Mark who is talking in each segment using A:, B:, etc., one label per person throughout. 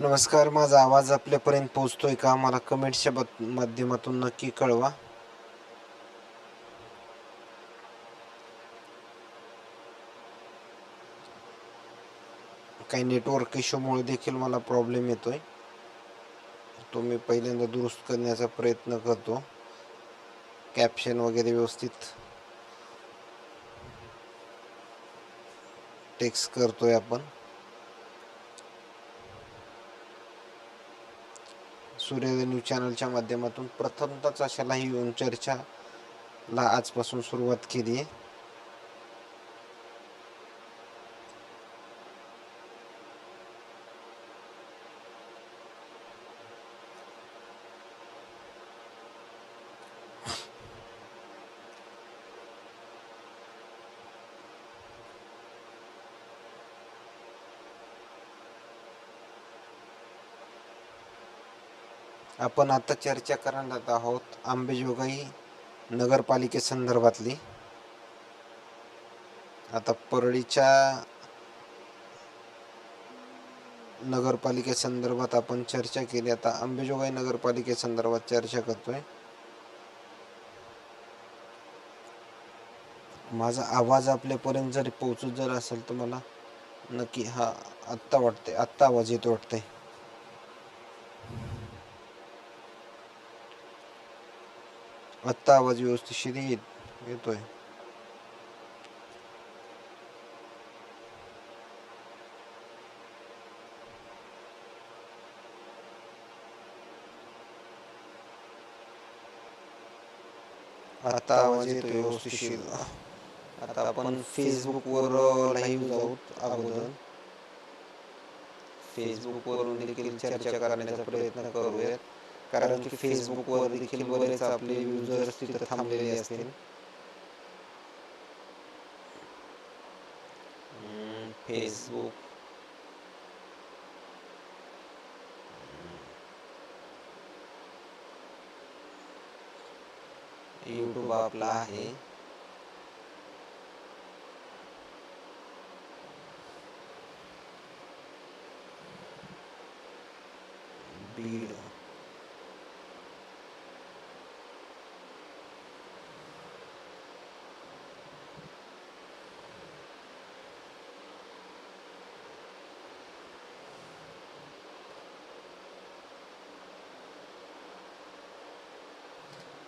A: नमस्कार माझा आवाज आपल्यापर्यंत पोहोचतोय का? मला कमेंटच्या माध्यमातून नक्की कळवा. काही नेटवर्क इश्यूमुळे देखील मला प्रॉब्लेम येतोय. तो मी पहिल्यांदा दुरुस्त करण्याचा प्रयत्न करतो. कॅप्शन वगैरे व्यवस्थित टेक्स्ट करतोय आपण. सूर्योदय न्यूज चॅनलच्या माध्यमातून प्रथमतच अशा लाईव्ह चर्चाला आजपासून सुरुवात केली आहे. आपण आता चर्चा करणार आहोत आंबेजोगाई नगरपालिकेसंदर्भातली आता परळीच्या नगरपालिकेसंदर्भात आपण चर्चा केली. आता आंबेजोगाई नगरपालिकेसंदर्भात चर्चा करतोय. माझा आवाज आपल्यापर्यंत जरी पोहोचत जर असेल तर मला नक्की हा आत्ता वाटते आत्ता आवाज येतो वाटतंय. आत्ता आवाज व्यवस्थित येईल येतोय. आता आवाज येतो व्यवस्थिशीर आता आपण फेसबुकवर लाईव्ह जाऊ अगोदर. फेसबुकवरून देखील चर्चा करण्याचा प्रयत्न करूयात. कारण की फेसबुकवर देखील बरेच आपले युजर्स तिथे थांबलेले असतील. फेसबुक यूट्यूब आपला आहे. बीड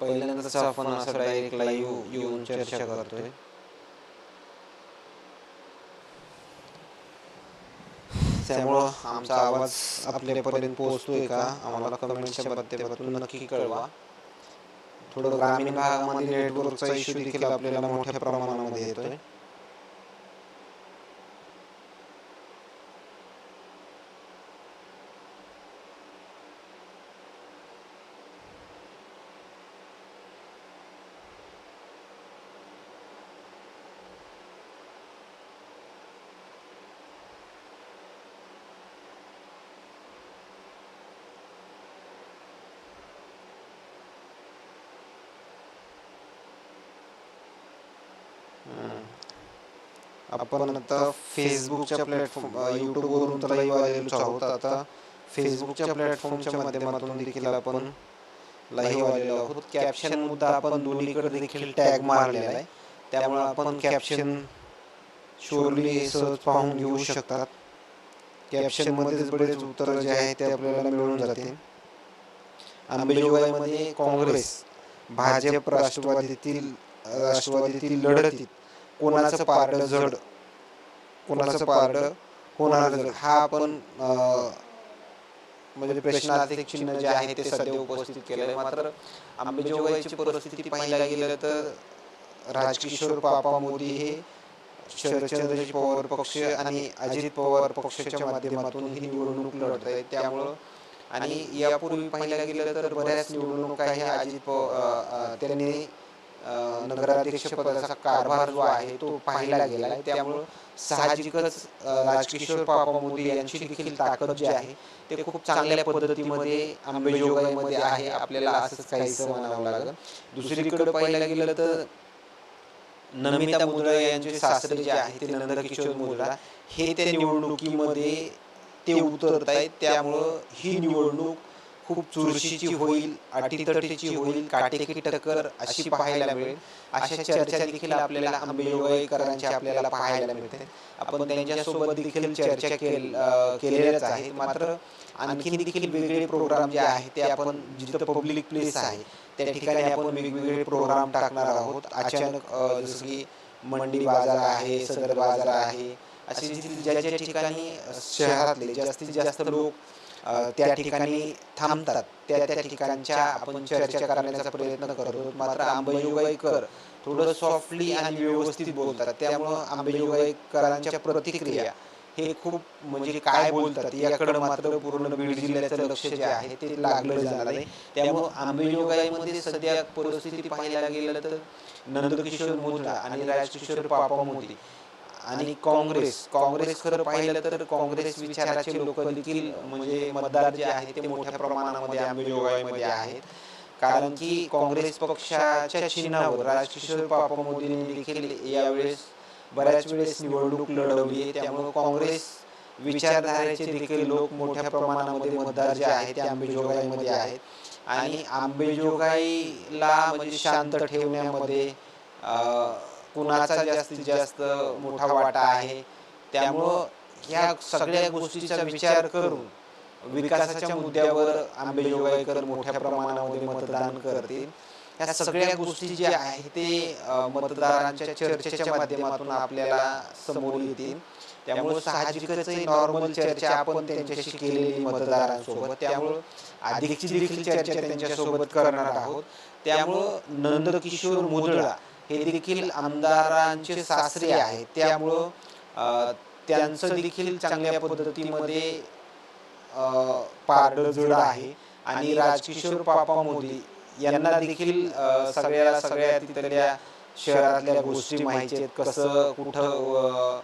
A: पहिल्यांदाच आपण असं डायरेक्ट लाईव्ह येऊन चर्चा करतोय. त्यामुळं आमचा आवाज आपल्यापर्यंत पोहोचतोय का? आम्हाला कमेंटच्या माध्यमातून नक्की कळवा. थोडं ग्रामीण भागामध्ये नेटवर्कचा इश्यू देखील आपल्याला मोठ्या प्रमाणामध्ये येतोय. आपण आता फेसबुकच्या प्लॅटफॉर्म यूट्यूबवरून तर लाईव्ह आलेलोच आहोत. आता फेसबुकच्या प्लॅटफॉर्मच्या माध्यमातून देखील आपण लाईव्ह आलेलो आहोत. कॅप्शन मुद्दा आपण दोन्हीकडे देखील टॅग मारलेला आहे. त्यामुळे आपण कॅप्शन शोरली सहज पाहून घेऊ शकतात. कॅप्शनमध्येच बरेच उत्तर जे आहे ते आपल्याला मिळून जाते. अंबेजोगाईमध्ये काँग्रेस भाजप राष्ट्रवादीतील राष्ट्रवादीतील लढतीत कोणाचं पारडं जड कोणाचं पारडं होणार जड हा आपण म्हणजे प्रश्नार्थिक चिन्ह जे आहे ते सध्या उपस्थित केलंय मात्र आंबेजोगाईची परिस्थिती पाहायला गेलं तर राजकिशोर पापा मोदी हे शरदचंद्रजी पवार पक्ष आणि अजित पवार पक्षाच्या माध्यमातून ही निवडणूक लढत आहे त्यामुळं आणि यापूर्वी पाहायला गेलं तर बऱ्याच निवडणुका ह्या अजित पवार त्यांनी नगराध्यक्षपदाचा कारभार जो आहे तो पाहिला गेला आहे. त्यामुळं साहजिकच राजकिशोर पापा मोदी यांची देखील ताकद जी आहे ते खूप चांगल्या पद्धतीमध्ये आंबेजोगाईमध्ये आहे. आपल्याला असंच काहीसं म्हणावं लागेल. दुसरीकडे पाहिलं गेलं तर नमिता मुद्रा यांचे सासरे जे आहे ते नंदकिशोर मुद्रा हे त्या निवडणुकीमध्ये ते उतरत आहेत त्यामुळं ही निवडणूक खूप चुरशीची होईल अटीतटीची होईल काटेकी टक्कर अशी पाहायला मिळेल. अशा चर्चा देखील आपल्याला आंबेजोगाईकरांच्या आपल्याला पाहायला मिळते. आपण त्यांच्यासोबत देखील चर्चा केल केलेल्याच आहेत. मात्र आणखी देखील वेगवेगळे प्रोग्राम जे आहेत ते आपण जिथं पब्लिक प्लेस आहे त्या ठिकाणी आपण वेगवेगळे प्रोग्राम टाकणार आहोत. अचानक जसं की मंडी बाजार आहे सदर बाजार आहे असे ज्या ज्या ठिकाणी शहरातले जास्तीत जास्त लोक त्या ठिकाणी थांबतात. त्या त्या ठिकाणच्या आपण चर्चा करण्याचा प्रयत्न करतो. मात्र आंबेजोगाईकर. थोडं सॉफ्टली आणि व्यवस्थित बोलतात. त्यामुळं आंबेजोगाईकरांच्या प्रतिक्रिया हे खूप म्हणजे काय बोलतात याकडे मात्र पूर्ण बीड जिल्ह्याचं लक्ष जे आहे ते लागलं जाणार आहे. त्यामुळं आंबेजोगाईमध्ये सध्या परिस्थिती पाहायला गेलं तर नंदकिशोर मुद्रा आणि राजकिशोर पापा मोदी आणि काँग्रेस काँग्रेस खरं पाहिलं तर काँग्रेस विचाराचे लोक देखील म्हणजे मतदार जे आहेत ते मोठ्या प्रमाणामध्ये आंबेजोगाईमध्ये आहेत. कारण की काँग्रेस पक्षाच्या चिन्हावर राजकिशोर पापा मोदींनी देखील यावेळेस बऱ्याच वेळेस निवडणूक लढवली आहे. त्यामुळे काँग्रेस विचारधारेचे देखील लोक मोठ्या प्रमाणामध्ये मतदार जे आहेत ते आंबेजोगाईमध्ये आहेत. आणि आंबेजोगाईला म्हणजे शांत ठेवण्यामध्ये कुणाचा जास्तीत जास्त मोठा वाटा आहे त्यामुळं ह्या सगळ्या गोष्टीचा विचार करून विकासाच्या मुद्द्यावर आंबेजोगाईकर मोठ्या प्रमाणामध्ये मतदान करतील. ह्या सगळ्या गोष्टी ज्या आहेत ते मतदारांच्या चर्चेच्या माध्यमातून आपल्याला समोर येतील. त्यामुळे साहजिकच नॉर्मल चर्चा आपण त्यांच्याशी केलेली मतदारांसोबत. त्यामुळं अधिकची देखील चर्चा त्यांच्यासोबत करणार आहोत. त्यामुळं नंदकिशोर मुदळा हे देखील आमदारांचे सासरे आहेत. त्यामुळं त्यांचं देखील चांगल्या पद्धतीमध्ये अं, आहे. आणि राजकिशोर पापा मोदी यांना देखील सगळ्या सगळ्या तिथल्या शहरातल्या गोष्टी माहिती आहेत. कसं कुठं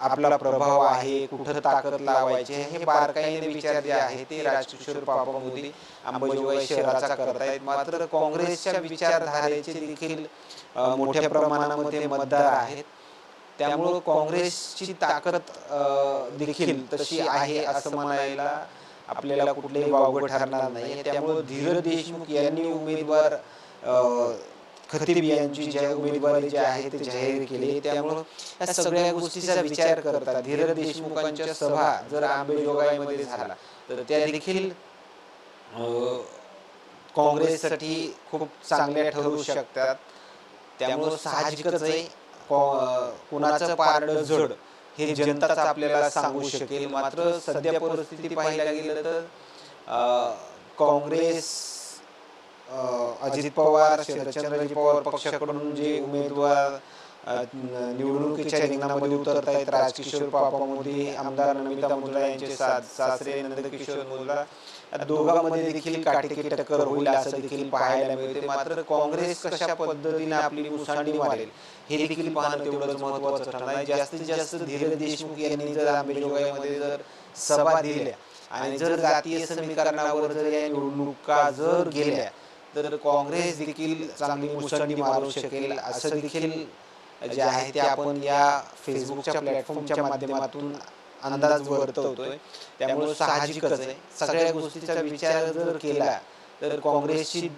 A: आपला प्रभाव आहे कुठं ताकद लावायची हे बारकाईने विचार जे आहे. ते राजकिशोर बाबा मोदी अंबाजोगाई शहराचा करतायत. मात्र काँग्रेसच्या विचारधारेचे देखील मोठ्या प्रमाणामध्ये मतदार आहेत. त्यामुळं काँग्रेसची ताकद देखील तशी आहे असं म्हणायला आपल्याला कुठलेही वावगं ठरणार नाही. त्यामुळं धीर देशमुख यांनी उमेदवार अं, खतीब यांची ज्या उमेदवारी जे आहे ते जाहीर केली. त्यामुळं या सगळ्या गोष्टीचा विचार करता धीरज देशमुखांच्या सभा जर आंबेजोगाईमध्ये झाला तर त्या देखील काँग्रेससाठी खूप चांगल्या ठरू शकतात. त्यामुळं साहजिकच आहे. कॉ- कुणाचं पारडं जड हे जनताच आपल्याला सांगू शकेल. मात्र सध्या परिस्थिती पाहायला गेलं तर काँग्रेस अजित पवार शरदचंद्रजी पवार पक्षाकडून जे उमेदवार निवडणुकीच्या रिंगणामध्ये उतरत आहेत राजकिशोर पापा मोदी आमदार नमिता मुंद्रा यांचे सासरे नंदकिशोर मुंद्रा या दोघांमध्ये देखील काटेकी टक्कर होईल असं देखील पाहायला मिळते. मात्र काँग्रेस कशा पद्धतीने आपली मुसांडी मारेल हे देखील पाहणं तेवढंच महत्वाचं ठरणार आहे. जास्तीत जास्त धीरज देशमुख यांनी जर आंबेजोगाईमध्ये जर सभा दिल्या आणि जर जातीय समीकरणावर जर या निवडणुका जर गेल्या तर काँग्रेस देखील चांगली मुसंडी मारू शकेल असं देखील जे आहे ते आपण या फेसबुकच्या प्लॅटफॉर्मच्या माध्यमातून अंदाज वर्तवतोय. त्यामुळे साहजिकच आहे. सगळ्या गोष्टीचा विचार जर केला तर काँग्रेसची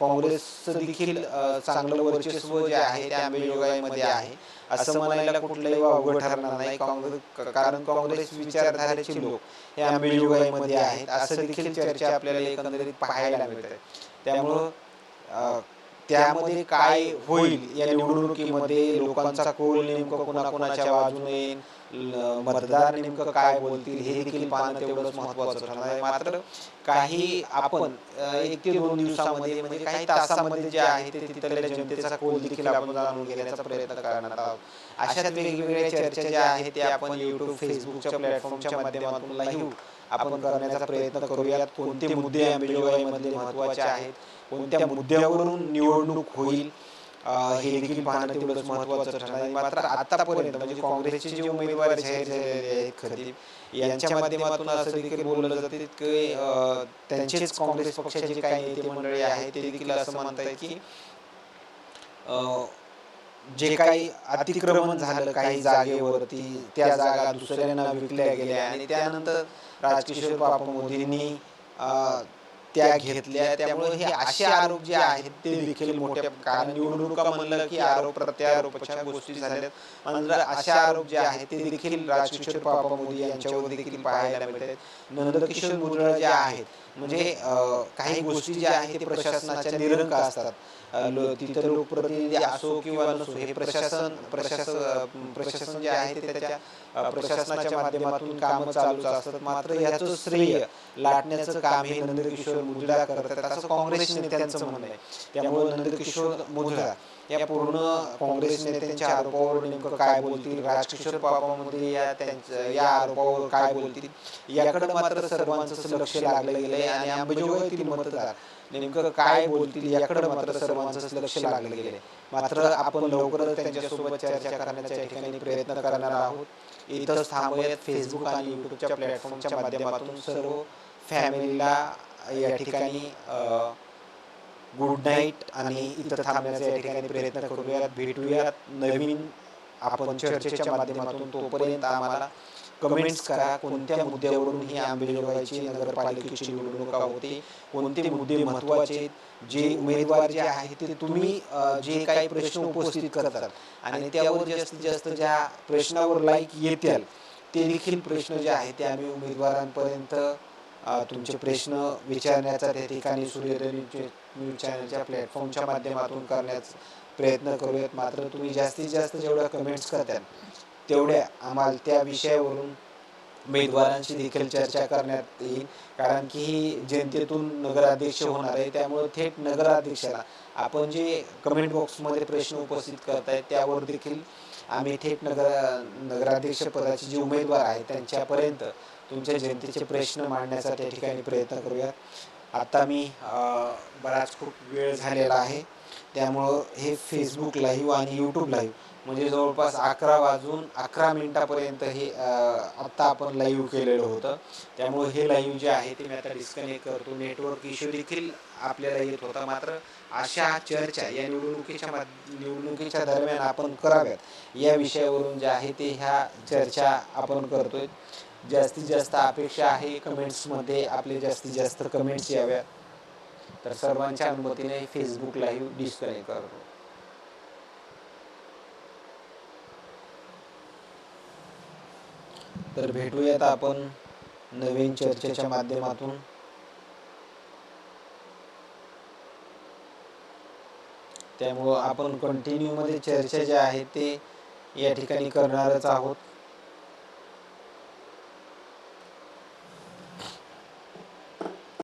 A: काँग्रेसचं देखील चांगलं वर्चस्व जे आहे ते आंबेजोगाईमध्ये आहे. असं म्हणायला कुठलंही वावगं ठरणार नाही. काँग्रेस कारण काँग्रेस विचारधारेचे लोक हे आंबेजोगाईमध्ये आहेत. असं देखील चर्चा आपल्याला एकंदरीत पाहायला मिळते त्यामुळं त्यामध्ये काय होईल या निवडणुकीमध्ये लोकांचा कोल नेमकं कोणाकोणाच्या बाजूने येईल? मतदार नेमकं काय बोलतील हे देखील पाहणं तेवढंच महत्वाचं ठरणार आहे. मात्र काही आपण एक ते दोन दिवसामध्ये म्हणजे काही तासामध्ये जे आहे ते तिथल्या जनतेचा कोल देखील आपण जाणून घेण्याचा प्रयत्न करणार आहोत. अशाच वेगवेगळ्या चर्चा ज्या आहेत त्या आपण युट्यूब फेसबुकच्या प्लॅटफॉर्मच्या माध्यमातून लाईव्ह आपण करण्याचा प्रयत्न करूयात. कोणते मुद्दे आंबेजोगाईमध्ये महत्त्वाचे आहेत? कोणत्या मुद्द्यावरून निवडणूक होईल? हे देखील पाहणं तेवढंच महत्वाचं ठरणार आहे. मात्र आतापर्यंत म्हणजे काँग्रेसचे जे उमेदवार जाहीर झालेले आहेत खतीब यांच्या माध्यमातून असं देखील बोललं जाते की त्यांचेच काँग्रेस पक्षाचे काही नेते मंडळी आहेत ते देखील असं म्हणतायत की जे काही अतिक्रमण झालं काही जागेवरती त्या जागा दुसऱ्यांना विकल्या गेल्या. आणि त्यानंतर राजकिशोर बापा मोदींनी त्या घेतल्या त्यामुळे हे असे आरोप जे आहेत ते देखील मोठ्या कारण निवडणुका म्हणलं की आरोप प्रत्यारोपाच्या गोष्टी झाल्यात. मात्र असे आरोप जे आहेत ते देखील राजकिशोर बाबा मोदी यांच्यावर देखील पाहायला मिळतात. नंदकिशोर मुद्रा जे आहेत म्हणजे काही गोष्टी ज्या आहेत ते प्रशासनाच्या निरंक असतात. अं, तिथं लोकप्रतिनिधी असो किंवा नसो हे प्रशासन प्रशासन प्रशासन जे आहे ते त्याच्या प्रशासनाच्या माध्यमातून कामं चालूच असतात. मात्र याचं श्रेय लाटण्याचं काम हे नंदकिशोर मुजरा करतात. असं काँग्रेस नेत्यांचं म्हणणं आहे. त्यामुळे नंदकिशोर मुजरा या पूर्ण काँग्रेस नेत्यांच्या आरोपावर नेमकं काय बोलतील? राजकिशोर बाबामध्ये या त्यांच्या या आरोपावर काय बोलतील? याकडे मात्र सर्वांचं लक्ष लागलं गेलंय आणि अंबेजोगाईतील मतदार नेमकं काय बोलतील? याकडे मात्र सर्वांचं लक्ष लागलं गेलंय. मात्र आपण लवकरच त्यांच्यासोबत चर्चा करण्याच्या ठिकाणी प्रयत्न करणार आहोत. इथंच थांबूयात. फेसबुक आणि युट्यूबच्या प्लॅटफॉर्मच्या माध्यमातून सर्व फॅमिलीला या ठिकाणी गुड नाईट आणि इथं थांबण्याचा या ठिकाणी प्रयत्न करूयात भेटूयात नवीन आपण चर्चेच्या माध्यमातून. तोपर्यंत आम्हाला कमेंट्स करा. कोणत्या मुद्द्यावरून ही आंबेजोगाईची नगरपालिकेची निवडणुका होते कोणते मुद्दे महत्त्वाचे आहेत जे उमेदवार जे आहेत ते तुम्ही जे काही प्रश्न उपस्थित करतात आणि त्यावर जास्तीत जास्त ज्या प्रश्नावर लाईक येतील ते देखील प्रश्न जे आहेत ते आम्ही उमेदवारांपर्यंत तुमचे प्रश्न विचारण्याचा त्या ठिकाणी सूर्योदय न्यूज चॅनलच्या प्लॅटफॉर्मच्या माध्यमातून करण्याचा प्रयत्न करूयात. मात्र तुम्ही जास्तीत जास्त जेवढ्या कमेंट्स करताल तेवढ्या आम्हाला त्या विषयावरून उमेदवारांशी देखील चर्चा करण्यात येईल. कारण की ही जनतेतून नगराध्यक्ष होणार आहे त्यामुळे थेट नगराध्यक्षाला आपण जे कमेंट बॉक्समध्ये प्रश्न उपस्थित करताय त्यावर देखील आम्ही थेट नगर नगराध्यक्ष पदाचे जे उमेदवार आहेत त्यांच्यापर्यंत तुमच्या जनतेचे प्रश्न मांडण्याचा त्या ठिकाणी प्रयत्न करूयात. आता मी बराच खूप वेळ झालेला आहे. त्यामुळं हे फेसबुक लाईव्ह आणि यूट्यूब लाईव्ह म्हणजे जवळपास अकरा वाजून अकरा मिनिटापर्यंत हे आत्ता आपण लाईव्ह केलेलं होतं. त्यामुळे हे लाईव्ह जे आहे ते मी आता डिस्कनेक्ट करतो. नेटवर्क इश्यू देखील आपल्याला येत होता मात्र अशा चर्चा या निवडणुकीच्या मा निवडणुकीच्या दरम्यान आपण कराव्यात. या विषयावरून जे आहे ते ह्या चर्चा आपण करतोय. जास्तीत जास्त अपेक्षा आहे कमेंट्समध्ये आपले जास्तीत जास्त कमेंट्स याव्यात. तर सर्वांच्या अनुमतीने फेसबुक लाईव्ह डिस्कनेक्ट करतो. तर भेटूयात आपण नवीन चर्चेच्या माध्यमातून. त्यामुळं आपण कंटिन्यू मध्ये चर्चा ज्या आहे ते या ठिकाणी करणारच आहोत.